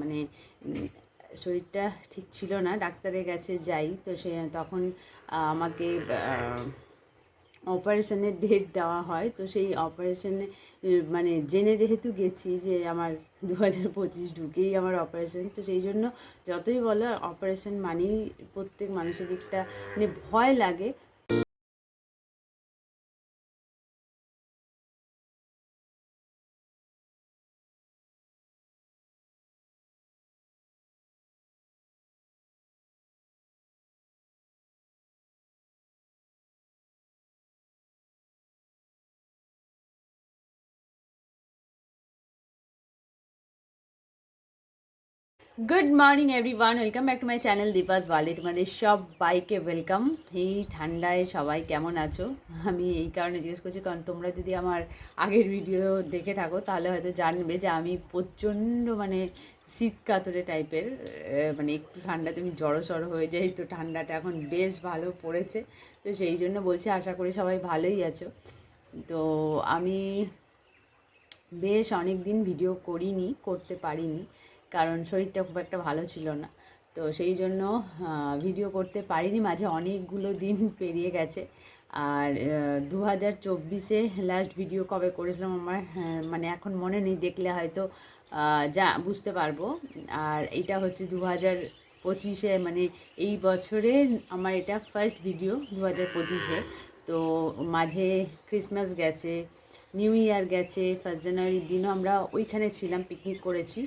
মানে শরীরটা ঠিক ছিল না, ডাক্তারের কাছে যাই, তো সে তখন আমাকে অপারেশনের ডেট দেওয়া হয়, তো সেই অপারেশনে মানে জেনে যেহেতু গেছি যে আমার দু হাজার পঁচিশ ঢুকেই আমার অপারেশন তো সেই জন্য যতই বলো অপারেশন মানেই প্রত্যেক মানুষের একটা মানে ভয় লাগে। Good morning everyone welcome back to my channel Dipa's ওয়ালে তোমাদের সব বাইকে ওয়েলকাম এই ঠান্ডায় সবাই কেমন আছো? আমি এই কারণে জিজ্ঞেস করছি, কারণ তোমরা যদি আমার আগের ভিডিও দেখে থাকো, তাহলে হয়তো জানবে যে আমি প্রচণ্ড মানে শীত কাতরে টাইপের মানে একটু ঠান্ডাতে আমি জড়ো সড়ো হয়ে যাই, তো ঠান্ডাটা এখন বেশ ভালো পড়েছে। তো সেই জন্য বলছি, আশা করি সবাই ভালোই আছো। তো আমি বেশ অনেক দিন ভিডিও করিনি, করতে পারিনি। কারণ শরীরটা খুব একটা ভালো ছিল না। তো সেই জন্য ভিডিও করতে পারিনি। মাঝে অনেকগুলো দিন পেরিয়ে গেছে। আর দু হাজার চব্বিশে লাস্ট ভিডিও কবে করেছিলাম আমার হ্যাঁ, মানে এখন মনে নেই। দেখলে হয়তো যা বুঝতে পারব। আর এটা হচ্ছে দু হাজার পঁচিশে মানে এই বছরে আমার এটা ফার্স্ট ভিডিও দু হাজার পঁচিশে। তো মাঝে ক্রিসমাস গেছে নিউ ইয়ার গেছে ফার্স্ট জানুয়ারির দিনও আমরা ওইখানে ছিলাম পিকনিক করেছি।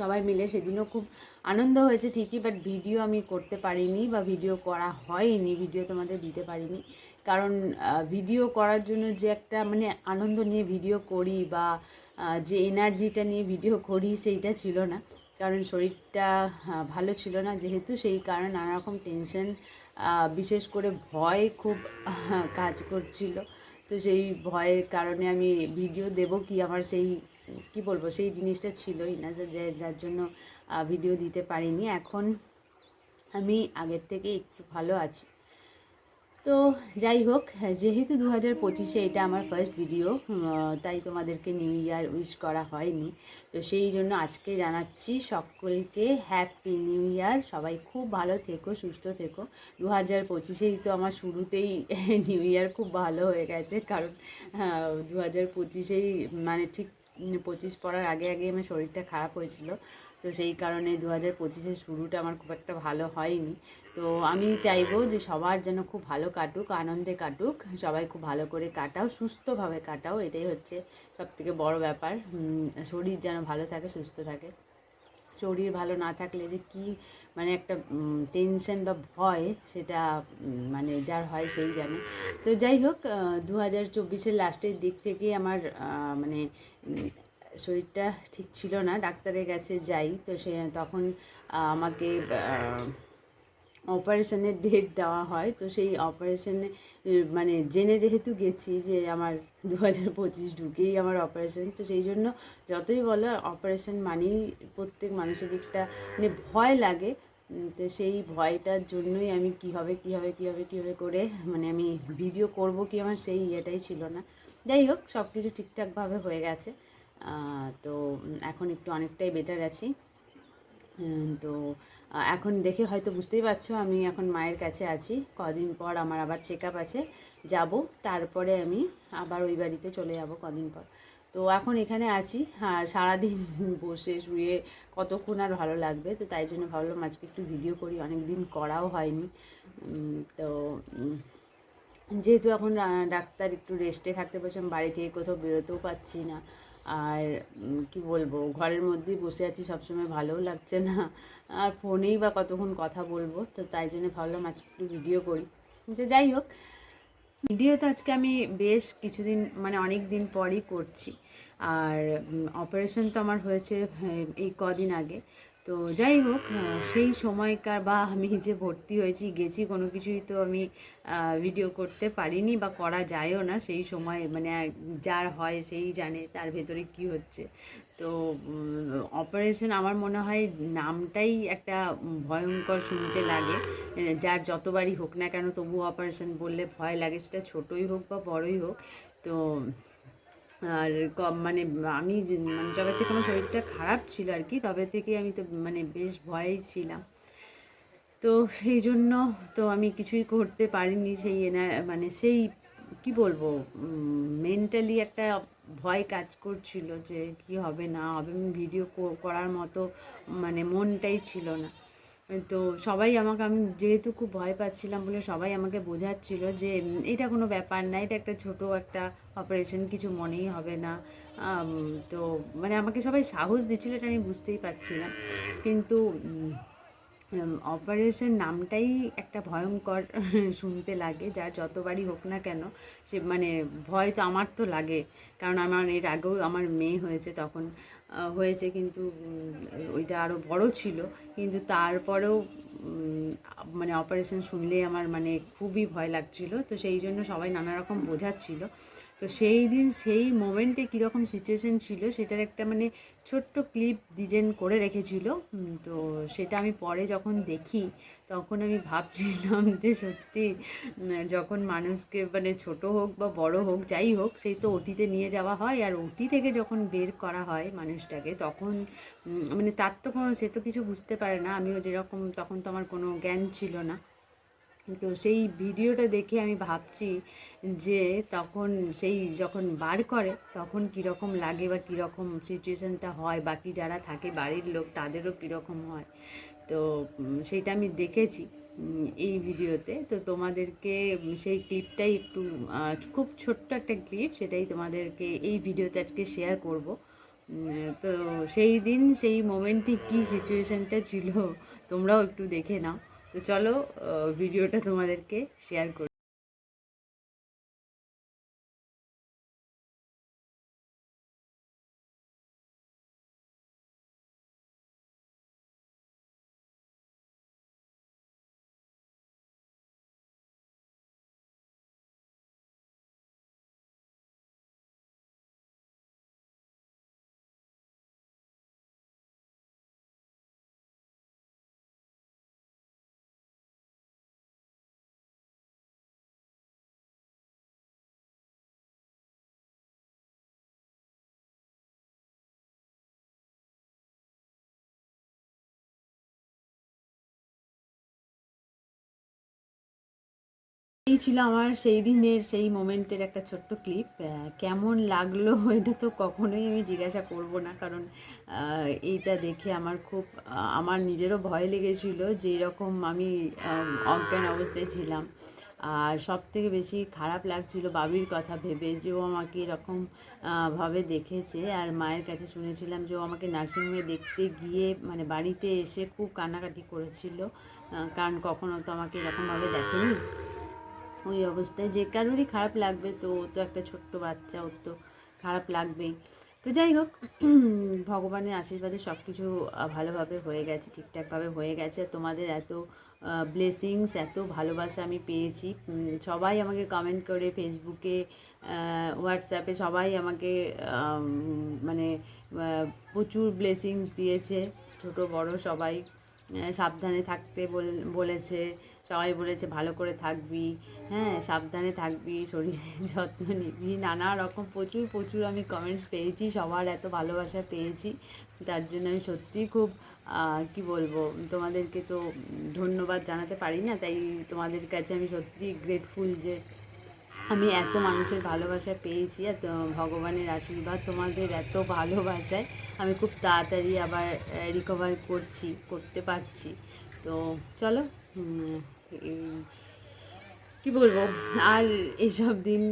সবাই মিলে সেদিনও খুব আনন্দ হয়েছে ঠিকই বাট ভিডিও আমি করতে পারিনি বা ভিডিও করা হয়নি ভিডিও তোমাদের দিতে পারিনি। কারণ ভিডিও করার জন্য যে একটা মানে আনন্দ নিয়ে ভিডিও করি বা যে এনার্জিটা নিয়ে ভিডিও করি সেইটা ছিল না। কারণ শরীরটা ভালো ছিল না যেহেতু, সেই কারণে নানা রকম টেনশন বিশেষ করে ভয় খুব কাজ করছিল। তো সেই ভয়ের কারণে আমি ভিডিও দেব কি আমার সেই কি বলব, সেই জিনিসটা ছিলই না যার জন্য ভিডিও দিতে পারিনি। এখন আমি আগের থেকে একটু ভালো আছি। তো যাই হোক, যেহেতু দু হাজার পঁচিশে এটা আমার ফার্স্ট ভিডিও তাই তোমাদেরকে নিউ ইয়ার উইশ করা হয়নি। তো সেই জন্য আজকে জানাচ্ছি সকলকে হ্যাপি নিউ ইয়ার সবাই খুব ভালো থেকো, সুস্থ থেকো। দু হাজার পঁচিশেই তো আমার শুরুতেই নিউ ইয়ার খুব ভালো হয়ে গেছে। কারণ দু হাজার পঁচিশেই মানে ঠিক পঁচিশ পড়ার আগে আগে আমার শরীরটা খারাপ হয়েছিল। তো সেই কারণে দু হাজার পঁচিশের শুরুটা আমার খুব একটা ভালো হয়নি। তো আমি চাইব যে সবার যেন খুব ভালো কাটুক, আনন্দে কাটুক, সবাই খুব ভালো করে কাটাও, সুস্থভাবে কাটাও, এটাই হচ্ছে সব থেকে বড় ব্যাপার। শরীর যেন ভালো থাকে, সুস্থ থাকে। শরীর ভালো না থাকলে যে কি মানে একটা টেনশন বা ভয় সেটা মানে যার হয় সেই জানে। তো যাই হোক দু হাজার চব্বিশের লাস্টের দিক থেকে আমার মানে শরীরটা ঠিক ছিল না, ডাক্তারের কাছে যাই, তো সে তখন আমাকে অপারেশনের ডেট দেওয়া হয়, তো সেই অপারেশনে মানে জেনে যেহেতু গেছি যে আমার দু হাজার পঁচিশ ঢুকেই আমার অপারেশন, তো সেই জন্য যতই বলো অপারেশন মানেই প্রত্যেক মানুষের একটা মানে ভয় লাগে তো সেই ভয়টার জন্যই আমি কী হবে কী হবে কী হবে কী হবে করে মানে আমি ভিডিও করব কি আমার সেই ইয়েটাই ছিল না। যাই হোক সব কিছু ঠিকঠাকভাবে হয়ে গেছে। তো এখন একটু অনেকটাই বেটার আছি। তো এখন দেখে হয়তো বুঝতেই পারছ, আমি এখন মায়ের কাছে আছি। কদিন পর আমার আবার চেক আপ আছে। যাব, তারপরে আমি আবার ওই বাড়িতে চলে যাব কদিন পর। তো এখন এখানে আছি, আর সারাদিন বসে শুয়ে কতক্ষণ আর ভালো লাগবে? তো তাই জন্য ভাবলাম আজকে একটু ভিডিও করি অনেক দিন করাও হয়নি। তো যেহেতু এখন ডাক্তার একটু রেস্টে থাকতে বলছে আমি বাড়ি থেকে কোথাও বেরোতেও পাচ্ছি না। আর কি বলব ঘরের মধ্যেই বসে আছি সবসময় ভালোও লাগছে না। আর ফোনেই বা কতক্ষণ কথা বলব তো তাই জন্য ভাবলাম আজকে একটু ভিডিও করি। তো যাই হোক ভিডিও তো আজকে আমি বেশ কিছুদিন মানে অনেক দিন পরই করছি। আর অপারেশন তো আমার হয়েছে হ্যাঁ, এই কদিন আগে। তো যাই হোক সেই সময়কার বা আমি যে ভর্তি হয়েছি, গেছি কোনো কিছুই তো আমি ভিডিও করতে পারিনি বা করা যায়ও না। সেই সময় মানে যার হয় সেই জানে তার ভেতরে কি হচ্ছে। তো অপারেশন আমার মনে হয় নামটাই একটা ভয়ঙ্কর শুনতে লাগে। যার যতবারই হোক না কেন তবু অপারেশন বললে ভয় লাগে, সেটা ছোটই হোক বা বড়ই হোক। তো আর ক- মানে আমি মানে যবে থেকে আমার শরীরটা খারাপ ছিল আর কি, তবে থেকে আমি তো মানে বেশ ভয়েই ছিলাম। তো সেই জন্য তো আমি কিছুই করতে পারিনি সেই এনার মানে সেই, কি বলব মেন্টালি একটা ভয় কাজ করছিল যে কি হবে না হবে, আমি ভিডিও করার মতো মানে মনটাই ছিল না। তো সবাই আমাকে, আমি যেহেতু খুব ভয় পাচ্ছিলাম বলে সবাই আমাকে বোঝাচ্ছিল যে এটা কোনো ব্যাপার না, এটা একটা ছোট একটা অপারেশন কিছু মনেই হবে না। তো মানে আমাকে সবাই সাহস দিচ্ছিল এটা আমি বুঝতেই পারছিলাম কিন্তু অপারেশন নামটাই একটা ভয়ঙ্কর শুনতে লাগে যার যতবারই হোক না কেন, সে মানে ভয় তো আমার তো লাগে। কারণ আমার এর আগেও আমার মেয়ে হয়েছে তখন। হয়েছে কিন্তু ওইটা আরও বড় ছিল। কিন্তু তারপরেও মানে অপারেশন শুনলে আমার মানে খুবই ভয় লাগছিল। তো সেই জন্য সবাই নানা রকম বোঝাচ্ছিল। তো সেই দিন সেই মোমেন্টে কীরকম সিচুয়েশন ছিল, সেটার একটা মানে ছোট্ট ক্লিপ ডিজাইন করে রেখেছিল। তো সেটা আমি পরে যখন দেখি, তখন আমি ভাবছিলাম যে সত্যি যখন মানুষকে মানে ছোট হোক বা বড় হোক, যাই হোক, সেই তো ওটিতে নিয়ে যাওয়া হয়। আর ওটি থেকে যখন বের করা হয় মানুষটাকে, তখন মানে তার তো কোনো, সে তো কিছু বুঝতে পারে না। আমিও যেরকম, তখন তো আমার কোনো জ্ঞান ছিল না। তো সেই ভিডিওটা দেখে আমি ভাবছি যে তখন সেই যখন বার করে তখন কীরকম লাগে বা কীরকম সিচুয়েশানটা হয়, বাকি যারা থাকে বাড়ির লোক তাদেরও কীরকম হয়? তো সেইটা আমি দেখেছি এই ভিডিওতে। তো তোমাদেরকে সেই ক্লিপটাই একটু খুব ছোট্ট একটা ক্লিপ সেটাই তোমাদেরকে এই ভিডিওতে আজকে শেয়ার করব। তো সেই দিন সেই মোমেন্টে কী সিচুয়েশানটা ছিল, তোমরাও একটু দেখে নাও। তো চলো ভিডিওটা তোমাদেরকে শেয়ার করি। ছিল আমার সেই দিনের, সেই মোমেন্টের একটা ছোট্ট ক্লিপ। কেমন লাগল এটা তো কখনোই আমি জিজ্ঞাসা করব না, কারণ এইটা দেখে আমার খুব আমার নিজেরও ভয় লেগেছিল যে এরকম আমি অজ্ঞান অবস্থায় ছিলাম। আর সব থেকে বেশি খারাপ লাগছিল বাবির কথা ভেবে যে ও আমাকে এরকম ভাবে দেখেছে। আর মায়ের কাছে শুনেছিলাম যে ও আমাকে নার্সিংহোমে দেখতে গিয়ে মানে বাড়িতে এসে খুব কান্নাকাটি করেছিল। কারণ কখনো তো আমাকে এরকমভাবে দেখেনি। ওই অবস্থায় যে কারোরই খারাপ লাগবে তো, ও তো একটা ছোট্ট বাচ্চা, ওর তো খারাপ লাগবেই। তো যাই হোক, ভগবানের আশীর্বাদে সব কিছু ভালোভাবে হয়ে গেছে, ঠিকঠাকভাবে হয়ে গেছে। তোমাদের এত ব্লেসিংস এত ভালোবাসা আমি পেয়েছি। সবাই আমাকে কমেন্ট করে ফেসবুকে হোয়াটসঅ্যাপে সবাই আমাকে মানে প্রচুর ব্লেসিংস দিয়েছে। ছোট, বড় সবাই সাবধানে থাকতে বল- বলেছে। সবাই বলেছে ভালো করে থাকবি হ্যাঁ সাবধানে থাকবি শরীরের যত্ন নিবি, নানা রকম প্রচুর প্রচুর আমি কমেন্টস পেয়েছি, সবার এত ভালোবাসা পেয়েছি, তার জন্য আমি সত্যিই খুব কি বলব, তোমাদেরকে তো ধন্যবাদ জানাতে পারি না, তাই তোমাদের কাছে আমি সত্যি গ্রেটফুল যে আমি এত মানুষের ভালোবাসা পেয়েছি, এত ভগবানের আশীর্বাদ, তোমাদের এত ভালোবাসায় আমি খুব তাড়াতাড়ি আবার রিকভার করছি, করতে পারছি। তো চলো কি বলব? আর এইসব দিন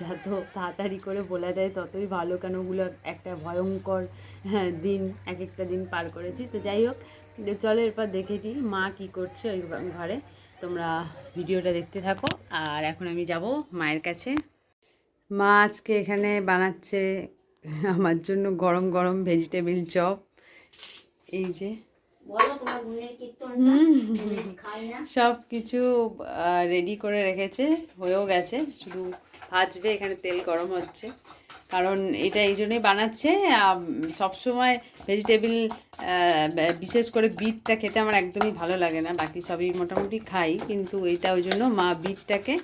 যত তাড়াতাড়ি করে বলা যায় ততই ভালো। কেন ওগুলো একটা ভয়ঙ্কর হ্যাঁ, দিন এক একটা দিন পার করেছি। তো যাই হোক চলো এরপর দেখে নিই মা কি করছে ওই ঘরে। তোমরা ভিডিওটা দেখতে থাকো। আর এখন আমি যাব মায়ের কাছে। মা আজকে এখানে বানাচ্ছে আমার জন্য গরম গরম ভেজিটেবিল চপ। এই যে সব কিছু রেডি করে রেখেছে হয়েও গেছে শুধু ভাজবে এখানে তেল গরম হচ্ছে। কারণ এটা এই জন্যই বানাচ্ছে সবসময় ভেজিটেবিল বিশেষ করে বিটটা খেতে আমার একদমই ভালো লাগে না। বাকি সবই মোটামুটি খাই কিন্তু এইটা ওই জন্য মা বিটটাকে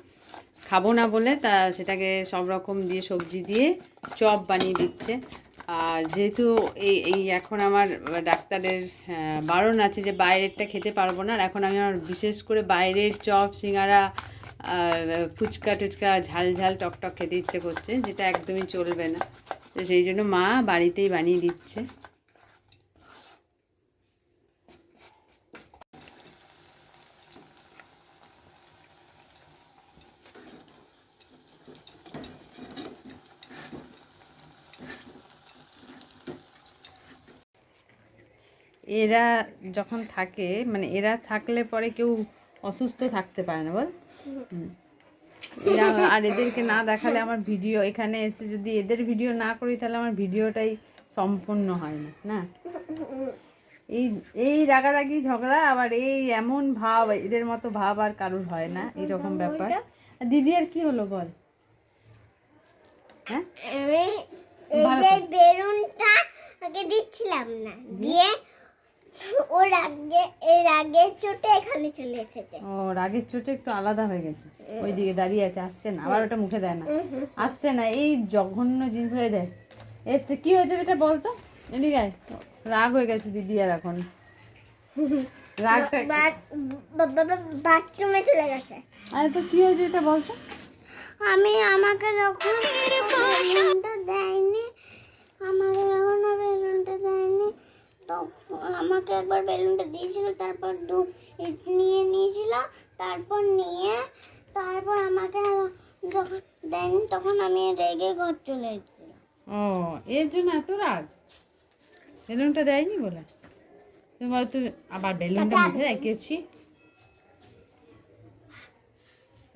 খাব না বলে তা সেটাকে সব রকম দিয়ে সবজি দিয়ে চপ বানিয়ে দিচ্ছে। আর যেহেতু এই এই এখন আমার ডাক্তারের বারণ আছে যে বাইরেরটা খেতে পারব না, আর এখন আমি আমার বিশেষ করে বাইরের চপ, সিঙ্গারা ফুচকা টুচকা ঝাল ঝাল টকটক টক খেতে ইচ্ছে করছে, যেটা একদমই চলবে না। তো সেই জন্য মা বাড়িতেই বানিয়ে দিচ্ছে। এরা যখন থাকে মানে এরা থাকলে পরে কেউ অসুস্থ থাকতে পারে না বল? আর এদেরকে না দেখালে আমার ভিডিও এখানে এসে যদি এদের ভিডিও না করি তাহলে আমার ভিডিওটাই সম্পূর্ণ হয় না না? এই এই রাগারাগি ঝগড়া আবার এই এমন ভাব এদের মতো ভাব আর কারুর হয় না এরকম ব্যাপার। দিদি আর কি হলো বল? হ্যাঁ। বেলুনটা আগে দিচ্ছিলাম না দিয়ে ওর আগে এর আগে চোটে এখানে চলে এসেছে। ও রাগের চোটে একটু আলাদা হয়ে গেছে। ওইদিকে দাঁড়িয়ে আছে আসছে না আবার ওটা মুখে দেয় না। আসছে না এই জঘন্য জিনিস হয়ে দেয়। এসছে কি হয়েছে এটা বলতো? এদিকে রাগ হয়ে গেছে দিদি আর এখন। রাগটা বাথরুমে চলে গেছে। আরে তো কি হয়েছে এটা বলতো? আমি আমাকে যখন বেলুনটা দেয়নি আমাকে যখন ও বেলুনটা দেয়নি তখন আমাকে একবার বেলুনটা দিয়েছিল তারপর দু নিয়ে নিয়েছিল তারপর নিয়ে তারপর আমাকে যখন দেয়নি তখন আমি রেগে ঘর চলে এসেছিলাম। ও এর জন্য এত রাগ? বেলুনটা দেয়নি বলে? তুমি বলো তুই আবার বেলুনটা মুখে রেখেছি।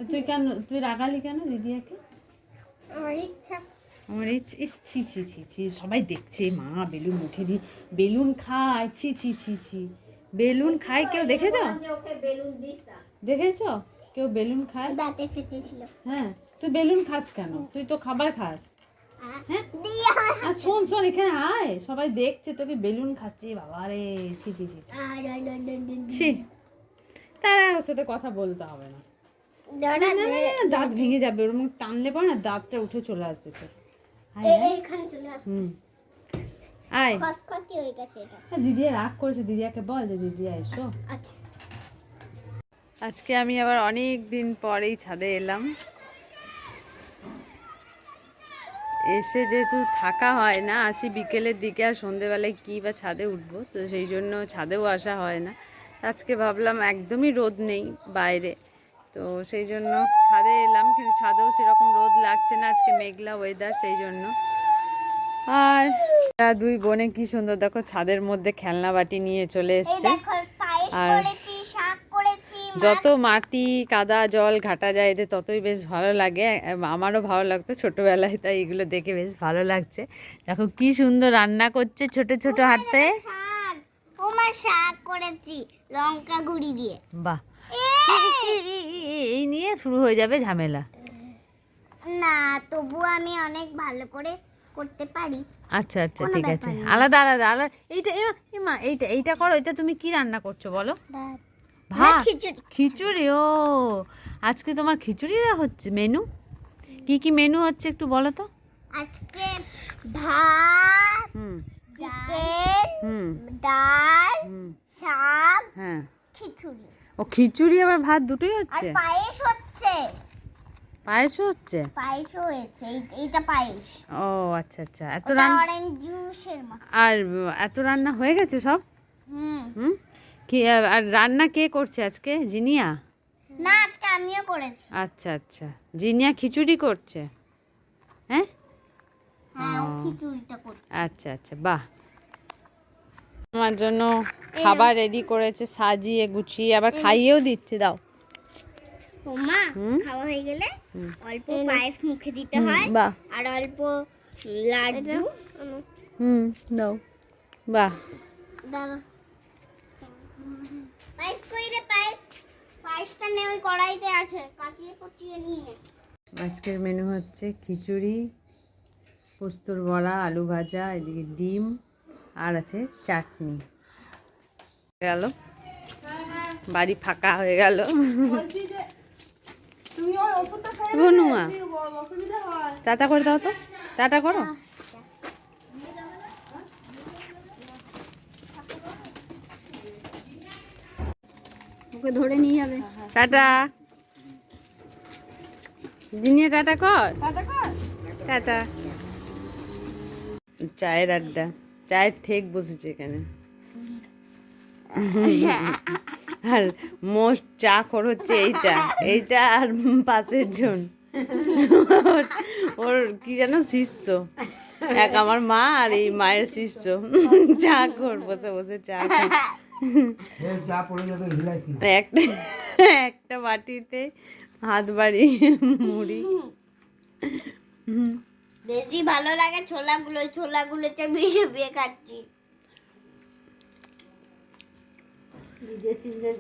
তুই কেন তুই রাগালি কেন দিদিয়াকে? আমার ইচ্ছা আমার এই ছি ছি ছি ছি সবাই দেখছে মা বেলুন মুখে দি বেলুন খায় ছি ছি ছি ছি বেলুন খায় কেউ দেখেছ? বেলুন দেখেছ? কেউ বেলুন খায়? দাঁতে ফেটেছিল। হ্যাঁ তুই বেলুন খাস কেন? তুই তো খাবার খাস। হ্যাঁ? আর শোন শোন এখানে আয় সবাই দেখছে তোকে বেলুন খাচ্ছি বাবা রে ছি ছি ছি। ছি। তারা ওর সাথে কথা বলতে হবে না। দাঁত ভেঙে যাবে ওরকম টানলে পর না দাঁতটা উঠে চলে আসবে তো আয় হয়ে গেছে এটা। দিদি রাগ করেছে দিদিয়াকে বল যে দিদি এসো। আচ্ছা। আজকে আমি আবার অনেক দিন পরেই ছাদে এলাম। এসে যেহেতু থাকা হয় না আসি বিকেলের দিকে আর সন্ধেবেলায় কী বা ছাদে উঠবো তো সেই জন্য ছাদেও আসা হয় না। আজকে ভাবলাম একদমই রোদ নেই বাইরে। তো সেই জন্য ছাদে এলাম কিন্তু ছাদেও সেরকম রোদ লাগছে না আজকে মেঘলা ওয়েদার সেই জন্য। আর দুই বোনে কি সুন্দর দেখো ছাদের মধ্যে খেলনা বাটি নিয়ে চলে এসছে। আর- যত মাটি কাদা জল ঘাটা যায় এদের ততই বেশ ভালো লাগে। আমারও ভালো লাগতো ছোটোবেলায় তাই এগুলো দেখে বেশ ভালো লাগছে। দেখো কি সুন্দর রান্না করছে ছোট ছোট হাতে। শাক করেছি লঙ্কা গুঁড়ি দিয়ে। বাহ! এই নিয়ে শুরু হয়ে যাবে ঝামেলা। না তবু আমি অনেক ভালো করে করতে পারি। আচ্ছা আচ্ছা ঠিক আছে। আলাদা আলাদা আলাদা। এইটা এমা এমা এইটা এইটা করো এটা তুমি কি রান্না করছ বলো? ভাত। খিচুড়ি। ও। আজকে তোমার খিচুড়ি হচ্ছে মেনু? কি কি মেনু হচ্ছে একটু বলো তো? আজকে ভাত চিকেন ডাল শাক হ্যাঁ। খিচুড়ি। ও খিচুড়ি আবার ভাত দুটোই হচ্ছে? আর পায়েস হচ্ছে। পায়েসও হচ্ছে? পায়েসও হয়েছে। এই- এইটা পায়েস। ও আচ্ছা আচ্ছা। এত রান্না অরেঞ্জ জুসের আর এত রান্না হয়ে গেছে সব? হুম। হুম? কি আর রান্না কে করছে আজকে? জিনিয়া? না আজকে আমিও করেছি। আচ্ছা আচ্ছা। জিনিয়া খিচুড়ি করছে। হ্যাঁ? হ্যাঁ। খিচুড়িটা করছে। আচ্ছা আচ্ছা। বাহ। আমার জন্য খাবার রেডি করেছে সাজিয়ে গুছিয়ে আবার খাইয়েও দিচ্ছে দাও। ও মা খাওয়া হয়ে গেলে অল্প পায়েস মুখে দিতে হয় আর অল্প লাড্ডু। হুম দাও। বাহ। পায়েস কই রে পায়েস? পায়েসটা নে ওই কড়াইতে আছে। কাটিয়ে কুচিয়ে নিয়ে নে। আজকের মেনু হচ্ছে খিচুড়ি পোস্তর বড়া আলু ভাজা এদিকে ডিম। আর আছে চাটনি। গেল। বাড়ি ফাঁকা হয়ে গেল। তুমি ওই ওষুধটা খাই বনুয়া অসুবিধা হয়। টাটা করে দাও তো। টাটা করো। ওকে ধরে নিয়ে যাবে। টাটা। জিনিয়ে টাটা কর। টাটা কর। টাটা। চায়ের আড্ডা। চায়ের ঠেক বসেছে এখানে। আর মোস্ট চা খর হচ্ছে এইটা এইটা আর পাশের জন। ওর- ওর কি যেন শিষ্য। এক আমার মা আর এই মায়ের শিষ্য। চা খোর বসে বসে চা একটা একটা বাটিতে হাত বাড়ি মুড়ি। হুম। বেশি ভালো লাগে ছোলাগুলো ছোলাগুলো চেপে চেপে খাচ্ছি। বিদেশিদের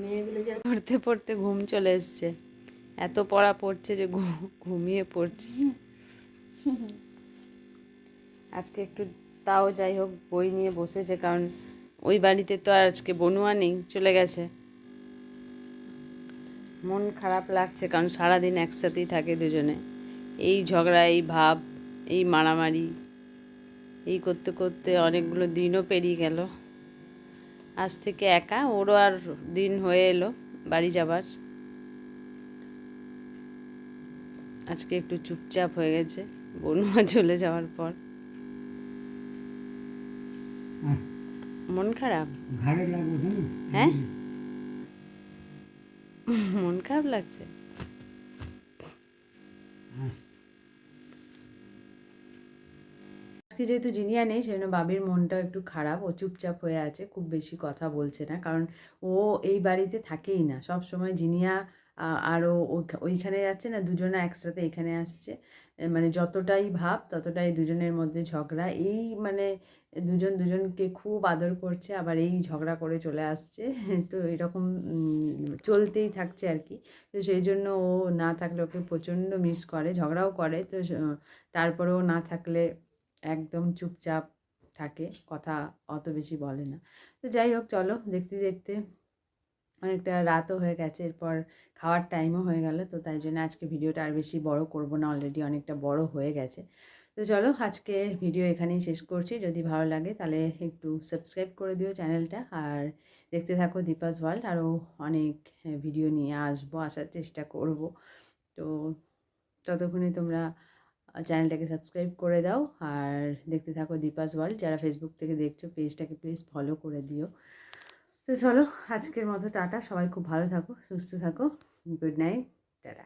মেয়েগুলো যে পড়তে পড়তে ঘুম চলে এসছে। এত পড়া পড়ছে যে ঘুমিয়ে পড়ছে। আজকে একটু তাও যাই হোক বই নিয়ে বসেছে কারণ ওই বাড়িতে তো আর আজকে বনুয়া নেই চলে গেছে। মন খারাপ লাগছে কারণ সারাদিন একসাথেই থাকে দুজনে। এই ঝগড়া এই ভাব এই মারামারি এই করতে করতে অনেকগুলো দিনও পেরিয়ে গেল। আজ থেকে একা ওরও আর দিন হয়ে এলো বাড়ি যাবার। আজকে একটু চুপচাপ হয়ে গেছে বনুয়া চলে যাওয়ার পর। মন খারাপ? হ্যাঁ? মন খারাপ লাগছে? আজকে যেহেতু জিনিয়া নেই, সেজন্য বাবির মনটাও একটু খারাপ। ও চুপচাপ হয়ে আছে, খুব বেশি কথা বলছে না। কারণ ও এই বাড়িতে থাকেই না। সব সময় জিনিয়া আরও ওইখানে যাচ্ছে না, দুজনে একসাথে এখানে আসছে। মানে যতটাই ভাব, ততটাই দুজনের মধ্যে ঝগড়া। এই মানে দুজন দুজনকে খুব আদর করছে, আবার এই ঝগড়া করে চলে আসছে। তো এরকম চলতেই থাকছে আর কি। তো সেই জন্য ও না থাকলে ওকে প্রচণ্ড মিস করে, ঝগড়াও করে। তো তারপরেও না থাকলে একদম চুপচাপ থাকে, কথা অত বেশি বলে না। তো যাই হোক, চলো দেখতে দেখতে অনেকটা রাতও হয়ে গেছে, এরপর খাওয়ার টাইমও হয়ে গেল। তো তাই জন্য আজকে ভিডিওটা আর বেশি বড় করব না অলরেডি অনেকটা বড় হয়ে গেছে। তো চলো আজকে ভিডিও এখানেই শেষ করছি। যদি ভালো লাগে তাহলে একটু সাবস্ক্রাইব করে দিও চ্যানেলটা আর দেখতে থাকো দীপাস ওয়ার্ল্ড আরও অনেক ভিডিও নিয়ে আসব, আসার চেষ্টা করব। তো ততক্ষণে তোমরা চ্যানেলটাকে সাবস্ক্রাইব করে দাও। আর দেখতে থাকো দীপাস ওয়ার্ল্ড যারা ফেসবুক থেকে দেখছ পেজটাকে প্লিজ ফলো করে দিও। তো চলো আজকের মতো টাটা। সবাই খুব ভালো থাকো, সুস্থ থাকো। Good night tata.